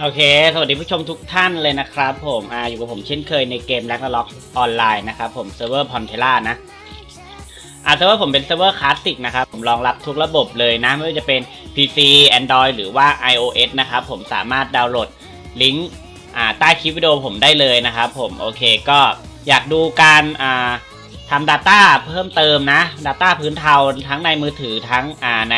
โอเค สวัสดีผู้ชมทุกท่านเลยนะครับผมอ่าอยู่กับผมเช่นเคยในเกม r a g n a r o k ออนไลน์นะครับผมเซิร์ฟเวอร์พอนเทล่านะอ่าเซิร์ฟเวอร์ผมเป็นเซิร์ฟเวอร์คลาสสิกนะครับ ผมรองรับทุกระบบเลยนะ ไม่ว่าจะเป็น PC Android หรือว่า iOS นะครับผมสามารถดาวน์โหลดลิงก์อ่าใต้คลิปวิดีโอผมได้เลยนะครับผม โอเคก็อยากดูการอ่า ทำ Data เพิ่มเติมนะ Data พื้นเทาทั้งในมือถือทั้งอ่าใน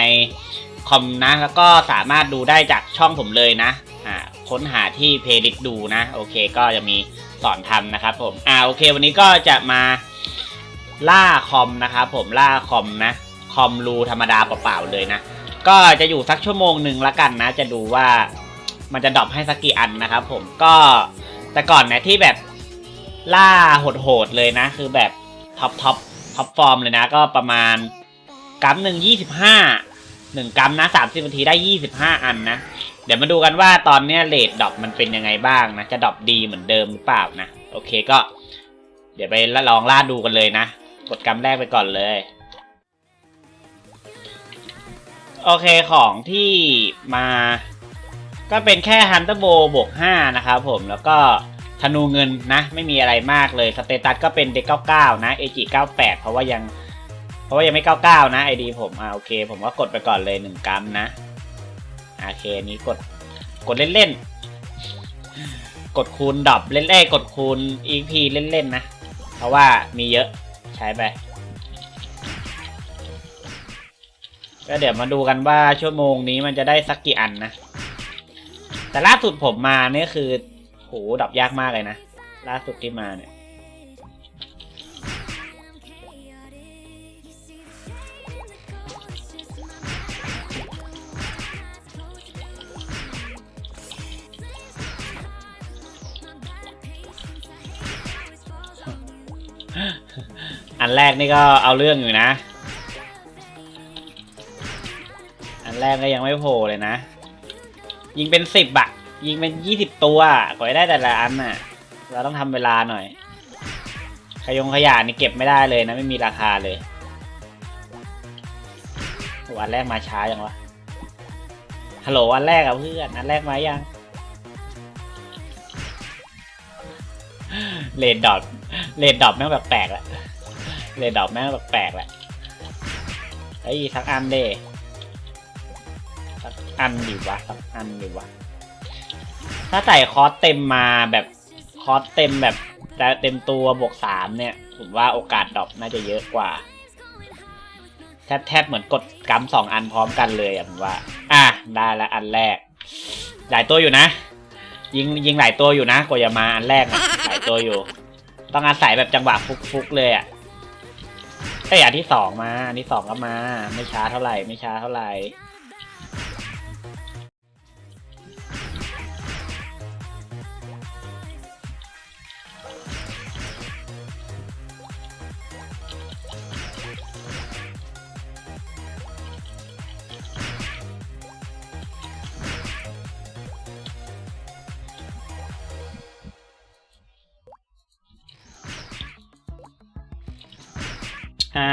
คอมนะ แล้วก็สามารถดูได้จากช่องผมเลยนะอ่าค้นหาที่เพลย์ลิสต์ดูนะ โอเคก็จะมีสอนทำนะครับผมอ่าโอเค วันนี้ก็จะมาล่าคอมนะครับผมล่าคอมนะ คอมรูธรรมดาเปล่าๆเลยนะ ก็จะอยู่สักชั่วโมงหนึ่งละกันนะ จะดูว่ามันจะดรอปให้สักกี่อันนะครับผมก็แต่ก่อนเนี่ยที่แบบล่าโหดๆเลยนะ คือแบบ ท็อปท็อปท็อปฟอร์มเลยนะก็ประมาณกัมหนึ่งยี่สิบห้าหนึ่งกัมนะสามสิบนาทีได้ยี่สิบห้าอันนะ เดี๋ยวมาดูกันว่าตอนเนี้ยเลทดรอปมันเป็นยังไงบ้างนะ จะดรอปดีเหมือนเดิมหรือเปล่านะ โอเคก็ เดี๋ยวไปลองล่าดูกันเลยนะ กดกำแรกไปก่อนเลย โอเคของที่มา ก็เป็นแค่ฮันเตอร์โบบวก5นะครับผมแล้วก็ นูเงินนะ ไม่มีอะไรมากเลยสเตตัสก็เป็นเด็ก99 นะ AG 98 เพราะว่ายัง เพราะว่ายังไม่ 99 นะไอดีผมอ่าโอเค ผมก็กดไปก่อนเลย 1กัมนะโอเคนี้กดกดเล่นๆ กดคูณดรอปเล่นๆกดคูณ EP เล่นๆนะ เพราะว่ามีเยอะใช้ไปก็เดี๋ยวมาดูกันว่าชั่วโมงนี้มันจะได้สักกี่อันนะ แต่ล่าสุดผมมาเนี่ยคือ หดับยากมากเลยนะ ล่าสุดที่มาเนี่ย อันแรกนี่ก็เอาเรื่องอยู่นะ อันแรกก็ยังไม่โผล่เลยนะ ยิงเป็นสิบอะ ยิงเป็นยี่สิบตัวกว่าจะได้แต่ละอันน่ะ เราต้องทำเวลาหน่อย ขยงขยะนี่เก็บไม่ได้เลยนะไม่มีราคาเลยโหอันแรกมาช้ายังวะฮัลโหลอันแรกอะเพื่อนอันแรกมายังเลดดอทเลดดอทแม่งแบบแปลกแหละเลดดอทแม่งแบบแปลกแหละไอ้ยทักอันเด้สักอันดีวะสักอันดีวะ ถ้าใส่คอสเต็มมาแบบคอสเต็มแบบแต่เต็มตัวบวกสามเนี่ยผมว่าโอกาสดรอปน่าจะเยอะกว่า แทบแทบเหมือนกดกัมสองอันพร้อมกันเลยอะผมว่า อะได้ละอันแรก หลายตัวอยู่นะ ยิงยิงหลายตัวอยู่นะกว่าจะมาอันแรกอะหลายตัวอยู่ ต้องอาศัยแบบจังหวะฟุกๆเลยอะไอ้อันที่สองมา อันที่สองก็มา ไม่ช้าเท่าไหร่ไม่ช้าเท่าไหร่ อ่า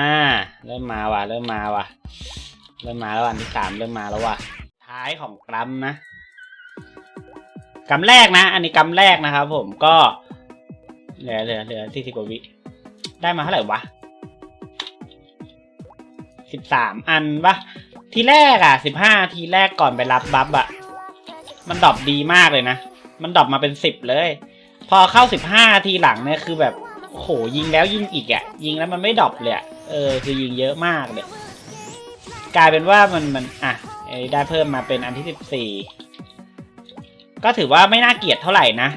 เริ่มมาว่ะ เริ่มมาว่ะ เริ่มมาแล้วอันที่สามเริ่มมาแล้วว่ะ ท้ายของกรัมนะกรัมแรกนะ อันนี้กรัมแรกนะครับผมก็ เหลือเหลือเหลือที่สิบกว่าวิ ได้มาเท่าไหร่วะสิบสามอันปะทีแรกอะสิบห้าทีแรกก่อนไปรับบัฟอะ มันดรอปดีมากเลยนะ มันดรอปมาเป็นสิบเลย พอเข้าสิบห้าทีหลังเนี่ยคือแบบ โหยิงแล้วยิงอีกอะ่ะ ยิงแล้วมันไม่ดรอปเลยอะเออคือยิงเยอะมากเลยกลายเป็นว่ามันมันอะไอ้ได้เพิ่มมาเป็นอันที่สิบสี่ก็ถือว่าไม่น่าเกลียดเท่าไหร่นะ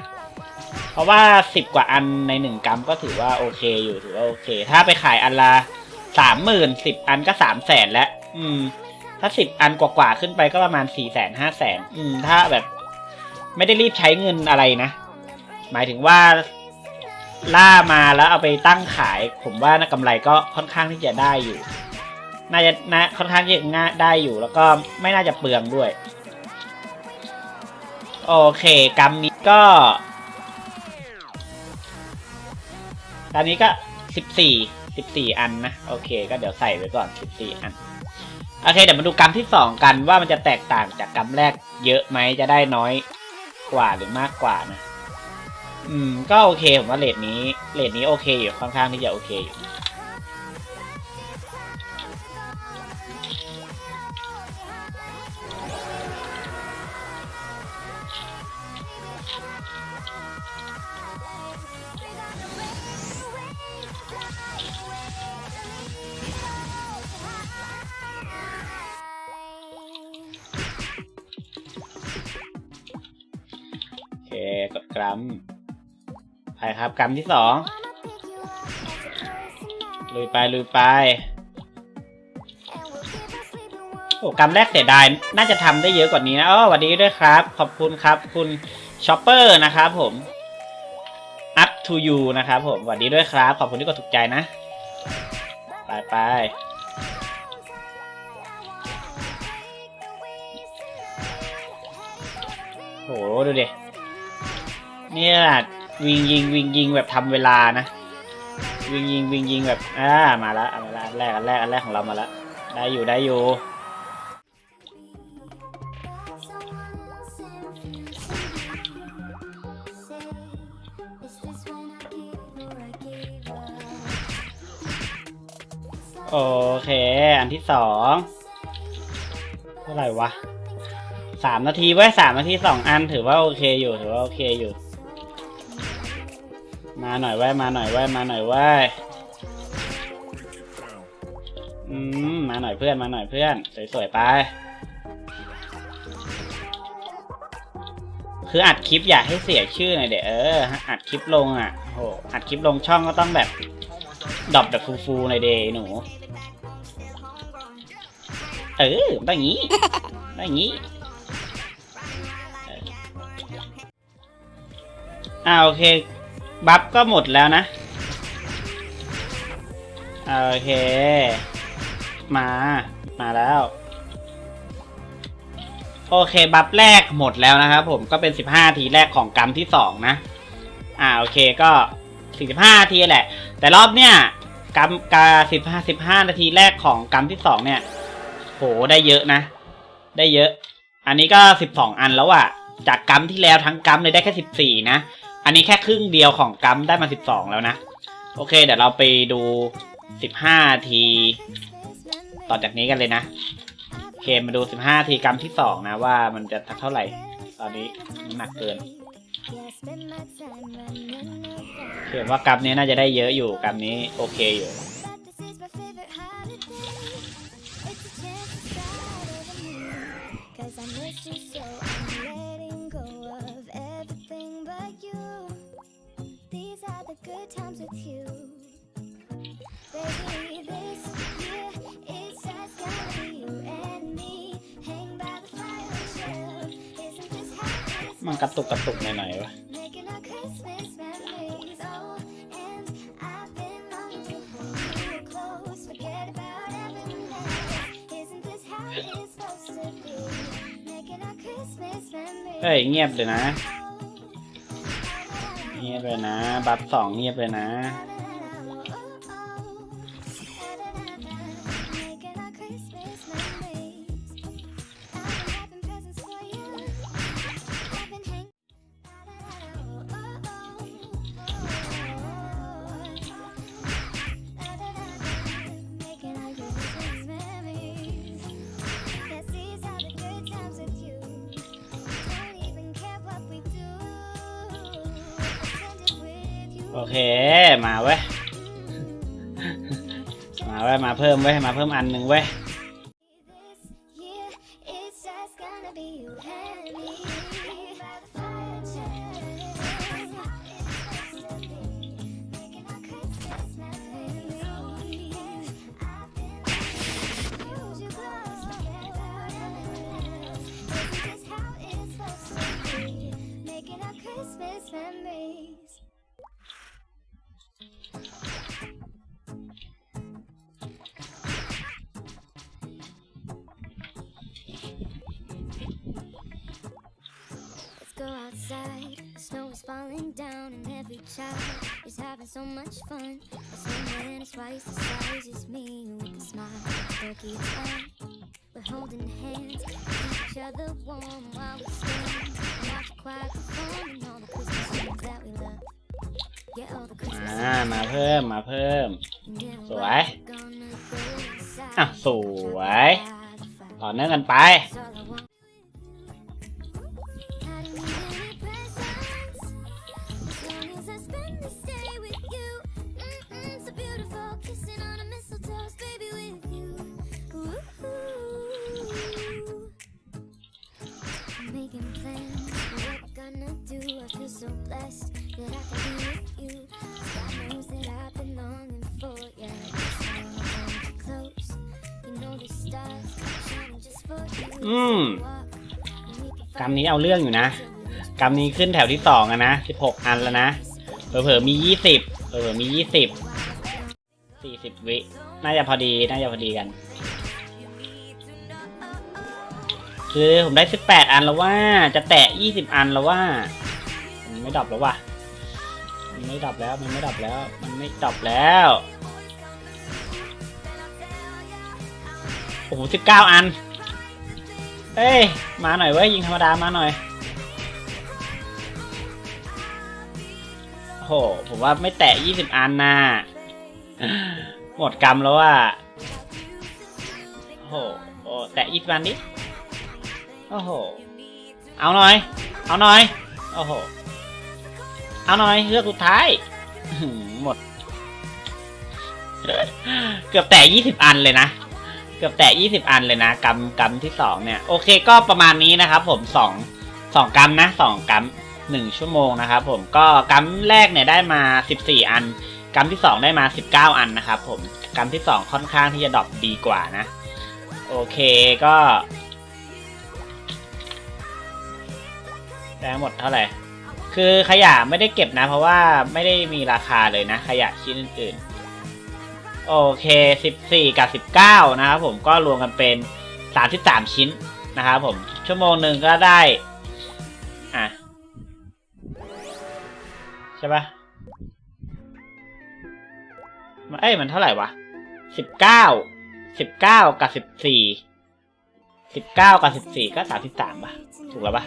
เพราะว่าสิบกว่าอันในหนึ่งกรัมก็ถือว่าโอเคอยู่ถือว่าโอเค ถ้าไปขายอันละสามหมื่นสิบอันก็สามแสนแล้ว อืม ถ้าสิบอันกว่าๆขึ้นไปก็ประมาณสี่แสนห้าแสนอืม ถ้าแบบ ไม่ได้รีบใช้เงินอะไรนะ หมายถึงว่า ล่ามาแล้วเอาไปตั้งขาย ผมว่ากำไรก็ค่อนข้างที่จะได้อยู่ น่าจะนะค่อนข้างที่จะง่ายได้อยู่ แล้วก็ไม่น่าจะเปลืองด้วย โอเคกรรมนี้ก็ตอนนี้ก็สิบสี่สิบสี่อันนะ โอเค ก็เดี๋ยวใส่ไว้ก่อนสิบสี่อันโอเคเดี๋ยวมาดูกรรมที่สองกันว่ามันจะแตกต่างจากกรรมแรกเยอะไหมจะได้น้อยกว่าหรือมากกว่านะ อืม ก็โอเคผมว่าเลทนี้เลทนี้โอเคอยู่ค่อนข้างที่จะโอเคอยู่โอเคกดกรัม ครับกรัมที่สองลุยไปลุยไปโอ้กรัมแรกเสียดายน่าจะทำได้เยอะกว่านี้นะอ๋อสวัสดีด้วยครับ ขอบคุณครับ คุณชอปเปอร์นะครับผม up to you นะครับผมสวัสดีด้วยครับ ขอบคุณที่กดถูกใจนะ ไปไปโหดูดิเนี่ย วิงยิงวิงยิงแบบทำเวลานะ วิงยิงวิงยิงแบบอ่ามาแล้วอันแรกอันแรกอันแรกอันแรกของเรามาแล้วได้อยู่ได้อยู่โอเค อันที่สองเท่าไหร่วะสามนาทีไว้สามนาทีสองอันถือว่าโอเคอยู่ถือว่าโอเคอยู่ มาหน่อยไว้มาหน่อยไว้มาหน่อยไว้อืมมาหน่อยเพื่อนมาหน่อยเพื่อน สวยๆไป คืออัดคลิปอยากให้เสียชื่อหน่อยเดี๋ยวเอออัดคลิปลงอะโหอัดคลิปลงช่องก็ต้องแบบดรอปแบบฟูๆหน่อยเดหนู เออได้ยังงี้ได้ยังงี้อออ่าโอเค บัฟก็หมดแล้วนะ โอเค มา มาแล้ว โอเค บัฟแรกหมดแล้วนะครับผมก็เป็น 15 ทีแรกของกรรมที่สองนะ อ่าโอเคก็ 45 ทีแหละ แต่รอบเนี้ยกรรมกา15 15 นาทีแรกของกรรมที่สองเนี่ย โหได้เยอะนะ ได้เยอะ อันนี้ก็ 12 อันแล้วอะจากกรรมที่แล้วทั้งกรรมเลยได้แค่ 14 นะ อันนี้แค่ครึ่งเดียวของกัมได้มา 12 แล้วนะ โอเค เดี๋ยวเราไปดู 15 ที ต่อจากนี้กันเลยนะโอเคมาดู 15 ทีกัมที่ 2 นะว่ามันจะทักเท่าไหร่ ตอนนี้หนักเกินเขียนว่ากัมนี้น่าจะได้เยอะอยู่กัมนี้โอเคอยู่ มันกระตุกกระตุกไหนๆวะเฮ้ยเงียบเลยนะ เงียบเลยนะ บัฟสองเงียบเลยนะ เค มาเว้ย มาเว้ย มาเพิ่มเว้ย มาเพิ่มอันหนึ่งเว้ย This year, outside. The snow is falling down, and every child is having so much fun. The snowman is twice the size as me with a smile. Turkey is on. We're holding hands, keep each other warm while we stand. Watch the choir performing all the Christmas songs that we love. Yeah, all the Christmas อ่ามาเพิ่มมาเพิ่ม And then ส we're วย gonna go inside อะสวย by the fire. ต่อเนื่องกันไป That's all อืมกำนี้เอาเรื่องอยู่นะกำนี้ขึ้นแถวที่สองอะนะสิบหกอันแล้วนะเผลอๆมียี่สิบเผลอๆมียี่สิบสี่สิบวิ น่าจะพอดี น่าจะพอดีกัน คือผมได้สิบแปดอันแล้วว่า จะแตะยี่สิบอันแล้วว่า มันไม่ดับแล้วว่ะ มันไม่ดับแล้ว มันไม่ดับแล้ว มันไม่ดับแล้ว โอ้โหสิบเก้าอัน เอ้ย มาหน่อยเว้ย ยิงธรรมดามาหน่อย โอ้โห ผมว่าไม่แตะยี่สิบอันนะหมดกรรมแล้วว่าโอ้โหโอ้แตะยี่สิบอันดิ โอ้โห เอาหน่อย เอาหน่อย โอ้โห เอาหน่อยเลือกสุดท้ายอื้อหือหมด เกือบแตะยี่สิบอันเลยนะ เกือบแตะยี่สิบอันเลยนะกำกำที่สองเนี่ย โอเคก็ประมาณนี้นะครับผมสองสองกำนะสองกำหนึ่งชั่วโมงนะครับผมก็กำแรกเนี่ยได้มาสิบสี่อันกำที่สองได้มาสิบเก้าอันนะครับผมกำที่สองค่อนข้างที่จะดรอปดีกว่านะ โอเคก็ได้หมดเท่าไหร่ คือขยะไม่ได้เก็บนะ เพราะว่าไม่ได้มีราคาเลยนะ ขยะชิ้นอื่น โอเค 14 กับ 19 นะครับผมก็รวมกันเป็น 33 ชิ้นนะครับผม ชั่วโมงหนึ่งก็ได้ อะ ใช่ปะมันเอ้ย มันเท่าไหร่วะ 19 19 กับ 14 19 กับ 14 ก็ 33ป่ะ ถูกแล้วปะ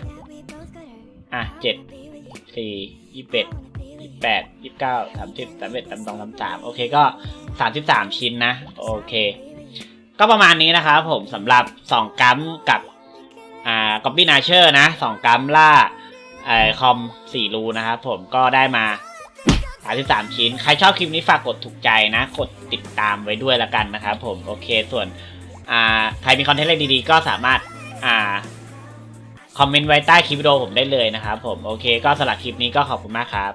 อะเจ็ดสี่ยี่สิบเอ็ดยี่สิบแปดยี่สิบเก้าสามสิบสามเอ็ดสามสองสามสามโอเคก็ สามสิบสามชิ้นนะ โอเค ก็ประมาณนี้นะครับผมสำหรับสองกัมกับอ่าก๊อปปี้นาเชอร์นะสองกัมล่าไอคอมสี่รูนะครับผมก็ได้มาสามสิบสามชิ้น ใครชอบคลิปนี้ฝากกดถูกใจนะ กดติดตามไว้ด้วยละกันนะครับผมโอเคส่วนอ่าใครมีคอนเทนต์อะไรดีๆ ก็สามารถอ่าคอมเมนต์ไว้ใต้คลิปวิดีโอผมได้เลยนะครับผม โอเคก็สำหรับคลิปนี้ก็ขอบคุณมากครับ